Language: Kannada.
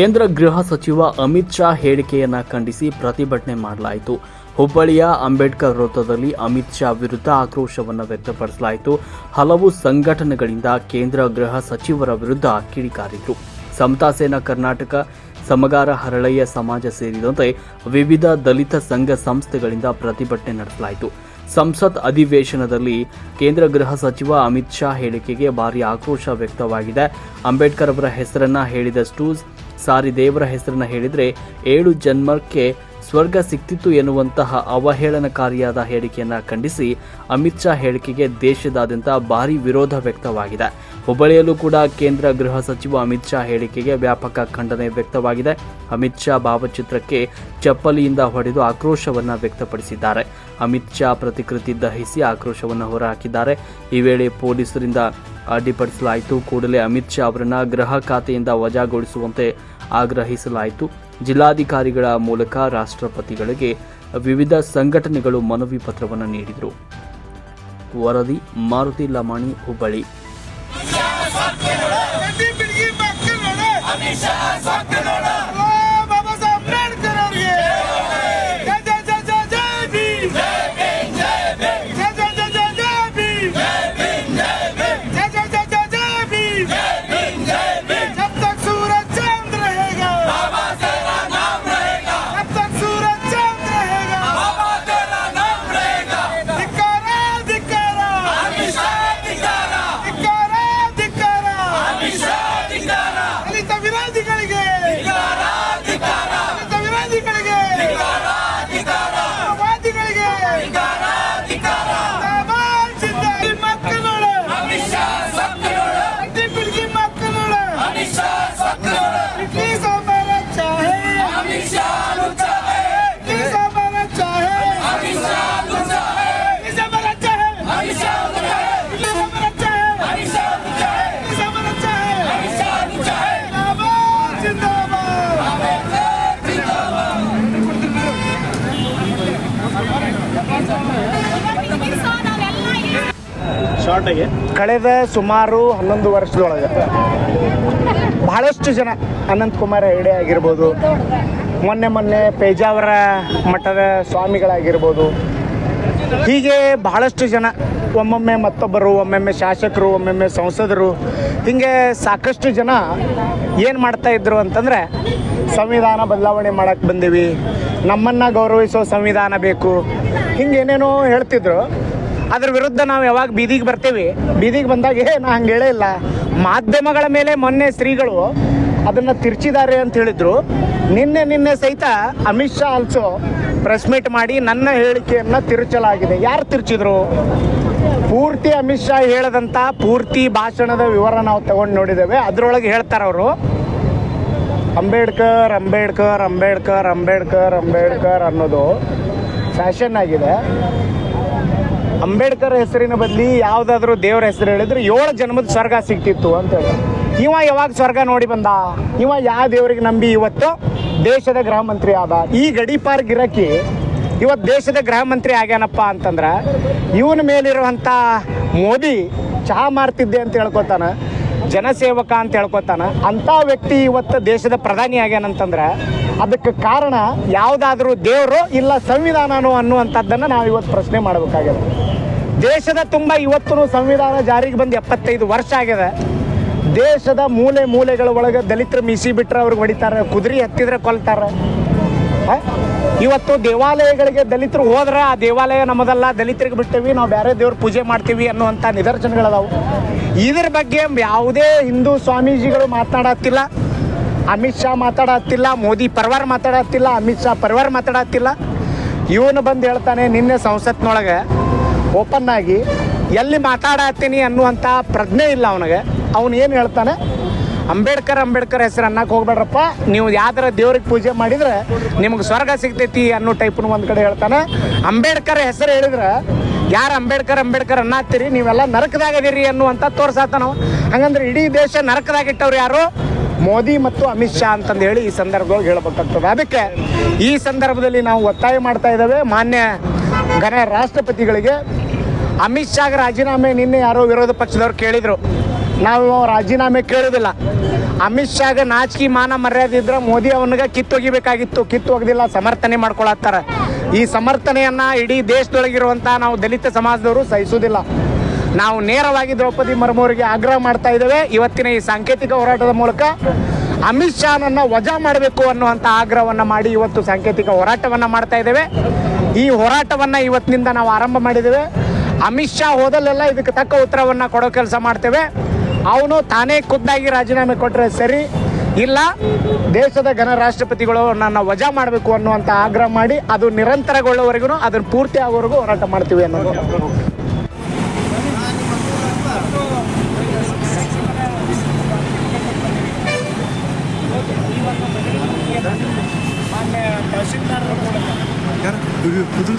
ಕೇಂದ್ರ ಗೃಹ ಸಚಿವ ಅಮಿತ್ ಶಾ ಹೇಳಿಕೆಯನ್ನ ಖಂಡಿಸಿ ಪ್ರತಿಭಟನೆ ಮಾಡಲಾಯಿತು. ಹುಬ್ಬಳ್ಳಿಯ ಅಂಬೇಡ್ಕರ್ ವೃತ್ತದಲ್ಲಿ ಅಮಿತ್ ಶಾ ವಿರುದ್ಧ ಆಕ್ರೋಶವನ್ನು ವ್ಯಕ್ತಪಡಿಸಲಾಯಿತು. ಹಲವು ಸಂಘಟನೆಗಳಿಂದ ಕೇಂದ್ರ ಗೃಹ ಸಚಿವರ ವಿರುದ್ಧ ಕಿಡಿಕಾರಿದ್ರು. ಸಮತಾ ಸೇನಾ ಕರ್ನಾಟಕ, ಸಮಗಾರ ಹರಳಯ್ಯ ಸಮಾಜ ಸೇರಿದಂತೆ ವಿವಿಧ ದಲಿತ ಸಂಘ ಸಂಸ್ಥೆಗಳಿಂದ ಪ್ರತಿಭಟನೆ ನಡೆಸಲಾಯಿತು. ಸಂಸತ್ ಅಧಿವೇಶನದಲ್ಲಿ ಕೇಂದ್ರ ಗೃಹ ಸಚಿವ ಅಮಿತ್ ಶಾ ಹೇಳಿಕೆಗೆ ಭಾರಿ ಆಕ್ರೋಶ ವ್ಯಕ್ತವಾಗಿದೆ. ಅಂಬೇಡ್ಕರ್ ಅವರ ಹೆಸರನ್ನ ಹೇಳಿದಷ್ಟು ಸಾರಿ ದೇವರ ಹೆಸರನ್ನ ಹೇಳಿದ್ರೆ ಏಳು ಜನ್ಮಕ್ಕೆ ಸ್ವರ್ಗ ಸಿಕ್ತಿತ್ತು ಎನ್ನುವಂತಹ ಅವಹೇಳನಕಾರಿಯಾದ ಹೇಳಿಕೆಯನ್ನು ಖಂಡಿಸಿ ಅಮಿತ್ ಶಾ ಹೇಳಿಕೆಗೆ ದೇಶದಾದ್ಯಂತ ಭಾರಿ ವಿರೋಧ ವ್ಯಕ್ತವಾಗಿದೆ. ಹುಬ್ಬಳ್ಳಿಯಲ್ಲೂ ಕೂಡ ಕೇಂದ್ರ ಗೃಹ ಸಚಿವ ಅಮಿತ್ ಶಾ ಹೇಳಿಕೆಗೆ ವ್ಯಾಪಕ ಖಂಡನೆ ವ್ಯಕ್ತವಾಗಿದೆ. ಅಮಿತ್ ಶಾ ಭಾವಚಿತ್ರಕ್ಕೆ ಚಪ್ಪಲಿಯಿಂದ ಹೊಡೆದು ಆಕ್ರೋಶವನ್ನ ವ್ಯಕ್ತಪಡಿಸಿದ್ದಾರೆ. ಅಮಿತ್ ಶಾ ಪ್ರತಿಕೃತಿ ದಹಿಸಿ ಆಕ್ರೋಶವನ್ನು ಹೊರಹಾಕಿದ್ದಾರೆ. ಈ ವೇಳೆ ಪೊಲೀಸರಿಂದ ಅಡ್ಡಿಪಡಿಸಲಾಯಿತು. ಕೂಡಲೇ ಅಮಿತ್ ಶಾ ಅವರನ್ನು ಗೃಹ ಖಾತೆಯಿಂದ ವಜಾಗೊಳಿಸುವಂತೆ ಆಗ್ರಹಿಸಲಾಯಿತು. ಜಿಲ್ಲಾಧಿಕಾರಿಗಳ ಮೂಲಕ ರಾಷ್ಟ್ರಪತಿಗಳಿಗೆ ವಿವಿಧ ಸಂಘಟನೆಗಳು ಮನವಿ ಪತ್ರವನ್ನು ನೀಡಿದರು. ವರದಿ ಮಾರುತಿ ಲಮಾಣಿ ಹುಬ್ಬಳ್ಳಿ. ಕಳೆದ ಸುಮಾರು ಹನ್ನೊಂದು ವರ್ಷದೊಳಗೆ ಬಹಳಷ್ಟು ಜನ ಅನಂತ್ ಕುಮಾರ್ ಹೆಗಡೆ ಆಗಿರ್ಬೋದು, ಮೊನ್ನೆ ಮೊನ್ನೆ ಪೇಜಾವರ ಮಠದ ಸ್ವಾಮಿಗಳಾಗಿರ್ಬೋದು. ಹೀಗೆ ಬಹಳಷ್ಟು ಜನ ಒಮ್ಮೊಮ್ಮೆ ಮತ್ತೊಬ್ಬರು, ಒಮ್ಮೊಮ್ಮೆ ಶಾಸಕರು, ಒಮ್ಮೊಮ್ಮೆ ಸಂಸದರು, ಹೀಗೆ ಸಾಕಷ್ಟು ಜನ ಏನು ಮಾಡ್ತಾ ಇದ್ರು ಅಂತಂದರೆ ಸಂವಿಧಾನ ಬದಲಾವಣೆ ಮಾಡಕ್ಕೆ ಬಂದೀವಿ. ನಮ್ಮನ್ನು ಗೌರವಿಸೋ ಸಂವಿಧಾನ ಬೇಕು. ಹಿಂಗೇನೇನೋ ಹೇಳ್ತಿದ್ರು. ಅದ್ರ ವಿರುದ್ಧ ನಾವು ಯಾವಾಗ ಬೀದಿಗೆ ಬರ್ತೇವೆ? ಬೀದಿಗೆ ಬಂದಾಗ, ಏ, ನಾ ಹಂಗೆ ಹೇಳೇ ಇಲ್ಲ. ಮಾಧ್ಯಮಗಳ ಮೇಲೆ ಮೊನ್ನೆ ಸ್ತ್ರೀಗಳು ಅದನ್ನು ತಿರ್ಚಿದ್ದಾರೆ ಅಂತ ಹೇಳಿದ್ರು. ನಿನ್ನೆ ನಿನ್ನೆ ಸಹಿತ Amit Shah also press meet ಮಾಡಿ ನನ್ನ ಹೇಳಿಕೆಯನ್ನು ತಿರುಚಲಾಗಿದೆ. ಯಾರು ತಿರ್ಚಿದ್ರು? ಪೂರ್ತಿ ಅಮಿತ್ ಶಾ ಹೇಳದಂಥ ಪೂರ್ತಿ ಭಾಷಣದ ವಿವರ ನಾವು ತಗೊಂಡು ನೋಡಿದ್ದೇವೆ. ಅದರೊಳಗೆ ಹೇಳ್ತಾರೆ ಅವರು, ಅಂಬೇಡ್ಕರ್ ಅಂಬೇಡ್ಕರ್ ಅಂಬೇಡ್ಕರ್ ಅಂಬೇಡ್ಕರ್ ಅಂಬೇಡ್ಕರ್ ಅನ್ನೋದು ಫ್ಯಾಷನ್ ಆಗಿದೆ. ಅಂಬೇಡ್ಕರ್ ಹೆಸರಿನ ಬದಲಿ ಯಾವ್ದಾದ್ರು ದೇವ್ರ ಹೆಸರು ಹೇಳಿದ್ರೆ ಏಳು ಜನ್ಮದ ಸ್ವರ್ಗ ಸಿಗ್ತಿತ್ತು ಅಂತ ಹೇಳಿ. ಇವ ಯಾವಾಗ ಸ್ವರ್ಗ ನೋಡಿ ಬಂದ? ಇವ ಯಾವ ದೇವರಿಗೆ ನಂಬಿ? ಇವತ್ತು ದೇಶದ ಗೃಹ ಮಂತ್ರಿ ಆದ. ಈ ಗಡೀಪಾರ್ ಗಿರಕಿ ಇವತ್ತು ದೇಶದ ಗೃಹ ಮಂತ್ರಿ ಆಗ್ಯಾನಪ್ಪ ಅಂತಂದ್ರೆ ಇವನ ಮೇಲಿರುವಂಥ ಮೋದಿ ಚಹಾ ಮಾರ್ತಿದ್ದೆ ಅಂತ ಹೇಳ್ಕೊತಾನ, ಜನಸೇವಕ ಅಂತ ಹೇಳ್ಕೊತಾನ. ಅಂಥ ವ್ಯಕ್ತಿ ಇವತ್ತು ದೇಶದ ಪ್ರಧಾನಿ ಆಗ್ಯಾನಂತಂದ್ರೆ ಅದಕ್ಕೆ ಕಾರಣ ಯಾವುದಾದ್ರೂ ದೇವರು ಇಲ್ಲ ಸಂವಿಧಾನನೋ ಅನ್ನುವಂಥದ್ದನ್ನು ನಾವು ಇವತ್ತು ಪ್ರಶ್ನೆ ಮಾಡಬೇಕಾಗಿದೆ. ದೇಶದ ತುಂಬ ಇವತ್ತು ಸಂವಿಧಾನ ಜಾರಿಗೆ ಬಂದು ಎಪ್ಪತ್ತೈದು ವರ್ಷ ಆಗಿದೆ. ದೇಶದ ಮೂಲೆ ಮೂಲೆಗಳ ಒಳಗೆ ದಲಿತರು ಮೀಸಿ ಬಿಟ್ಟರೆ ಅವ್ರಿಗೆ ಹೊಡಿತಾರೆ, ಕುದುರೆ ಹತ್ತಿದ್ರೆ ಕೊಲ್ತಾರೆ. ಇವತ್ತು ದೇವಾಲಯಗಳಿಗೆ ದಲಿತರು ಹೋದ್ರೆ ಆ ದೇವಾಲಯ ನಮ್ಮದಲ್ಲ, ದಲಿತರಿಗೆ ಬಿಟ್ಟೇವಿ ನಾವು ಬೇರೆ ದೇವ್ರ ಪೂಜೆ ಮಾಡ್ತೀವಿ ಅನ್ನುವಂಥ ನಿದರ್ಶನಗಳದಾವು. ಇದ್ರ ಬಗ್ಗೆ ಯಾವುದೇ ಹಿಂದೂ ಸ್ವಾಮೀಜಿಗಳು ಮಾತನಾಡತ್ತಿಲ್ಲ, ಅಮಿತ್ ಶಾ ಮಾತಾಡತ್ತಿಲ್ಲ ಮೋದಿ ಪರವಾರ ಮಾತಾಡತ್ತಿಲ್ಲ ಅಮಿತ್ ಶಾ ಪರ್ವಾರ್ ಮಾತಾಡತ್ತಿಲ್ಲ ಇವನು ಬಂದು ಹೇಳ್ತಾನೆ, ನಿನ್ನೆ ಸಂಸತ್ನೊಳಗೆ ಓಪನ್ ಆಗಿ ಎಲ್ಲಿ ಮಾತಾಡತ್ತೀನಿ ಅನ್ನುವಂಥ ಪ್ರಜ್ಞೆ ಇಲ್ಲ ಅವನಿಗೆ. ಅವನು ಏನು ಹೇಳ್ತಾನೆ? ಅಂಬೇಡ್ಕರ್ ಅಂಬೇಡ್ಕರ್ ಹೆಸರು ಅನ್ನಕ್ಕೆ ಹೋಗ್ಬೇಡ್ರಪ್ಪ. ನೀವು ಯಾವ್ದಾರ ದೇವ್ರಿಗೆ ಪೂಜೆ ಮಾಡಿದ್ರೆ ನಿಮ್ಗೆ ಸ್ವರ್ಗ ಸಿಗ್ತೈತಿ ಅನ್ನೋ ಟೈಪ್ನು ಒಂದು ಕಡೆ ಹೇಳ್ತಾನೆ. ಅಂಬೇಡ್ಕರ್ ಹೆಸರು ಹೇಳಿದ್ರೆ, ಯಾರು ಅಂಬೇಡ್ಕರ್ ಅಂಬೇಡ್ಕರ್ ಅನ್ನತ್ತೀರಿ? ನೀವೆಲ್ಲ ನರಕದಾಗ ಅದೀರಿ ಅನ್ನುವಂಥ ತೋರ್ಸಾತ ನಾವು ಹಂಗಂದ್ರೆ ಇಡೀ ದೇಶ ನರಕದಾಗ ಇಟ್ಟವ್ರು ಯಾರು? ಮೋದಿ ಮತ್ತು ಅಮಿತ್ ಶಾ ಅಂತಂದು ಹೇಳಿ ಈ ಸಂದರ್ಭದೊಳಗೆ ಹೇಳಬೇಕಾಗ್ತದೆ. ಅದಕ್ಕೆ ಈ ಸಂದರ್ಭದಲ್ಲಿ ನಾವು ಒತ್ತಾಯ ಮಾಡ್ತಾ ಇದ್ದೇವೆ. ಮಾನ್ಯ ಘನ ರಾಷ್ಟ್ರಪತಿಗಳಿಗೆ ಅಮಿತ್ ಶಾಗೆ ರಾಜೀನಾಮೆ ನಿನ್ನೆ ಯಾರೋ ವಿರೋಧ ಪಕ್ಷದವ್ರು ಕೇಳಿದರು. ನಾವು ರಾಜೀನಾಮೆ ಕೇಳೋದಿಲ್ಲ. ಅಮಿತ್ ಶಾಗ ನಾಚಿಕೆ ಮಾನ ಮರ್ಯಾದೆ ಇದ್ರೆ ಮೋದಿ ಅವನಿಗೆ ಕಿತ್ತೊಗಿಬೇಕಾಗಿತ್ತು ಕಿತ್ತು ಒಗ್ದಿಲ್ಲ, ಸಮರ್ಥನೆ ಮಾಡ್ಕೊಳತ್ತಾರ. ಈ ಸಮರ್ಥನೆಯನ್ನ ಇಡೀ ದೇಶದೊಳಗಿರುವಂಥ ನಾವು ದಲಿತ ಸಮಾಜದವರು ಸಹಿಸುವುದಿಲ್ಲ. ನಾವು ನೇರವಾಗಿ ದ್ರೌಪದಿ ಮರ್ಮೂರಿಗೆ ಆಗ್ರಹ ಮಾಡ್ತಾ ಇದ್ದೇವೆ. ಇವತ್ತಿನ ಈ ಸಾಂಕೇತಿಕ ಹೋರಾಟದ ಮೂಲಕ ಅಮಿತ್ ಶಾನನ್ನು ವಜಾ ಮಾಡಬೇಕು ಅನ್ನುವಂಥ ಆಗ್ರಹವನ್ನು ಮಾಡಿ ಇವತ್ತು ಸಾಂಕೇತಿಕ ಹೋರಾಟವನ್ನು ಮಾಡ್ತಾ ಇದ್ದೇವೆ. ಈ ಹೋರಾಟವನ್ನು ಇವತ್ತಿನಿಂದ ನಾವು ಆರಂಭ ಮಾಡಿದ್ದೇವೆ. ಅಮಿತ್ ಶಾ ಹೋದಲ್ಲೆಲ್ಲ ಇದಕ್ಕೆ ತಕ್ಕ ಉತ್ತರವನ್ನು ಕೊಡೋ ಕೆಲಸ ಮಾಡ್ತೇವೆ. ಅವನು ತಾನೇ ಖುದ್ದಾಗಿ ರಾಜೀನಾಮೆ ಕೊಟ್ಟರೆ ಸರಿ. ಇಲ್ಲ, ದೇಶದ ಘನ ರಾಷ್ಟ್ರಪತಿಗಳು ನನ್ನ ವಜಾ ಮಾಡಬೇಕು ಅನ್ನುವಂಥ ಆಗ್ರಹ ಮಾಡಿ, ಅದು ನಿರಂತರಗೊಳ್ಳೋವರೆಗೂ ಅದನ್ನು ಪೂರ್ತಿ ಆಗೋವರೆಗೂ ಹೋರಾಟ ಮಾಡ್ತೀವಿ ಅನ್ನೋದು. ಇವತ್ತಿನ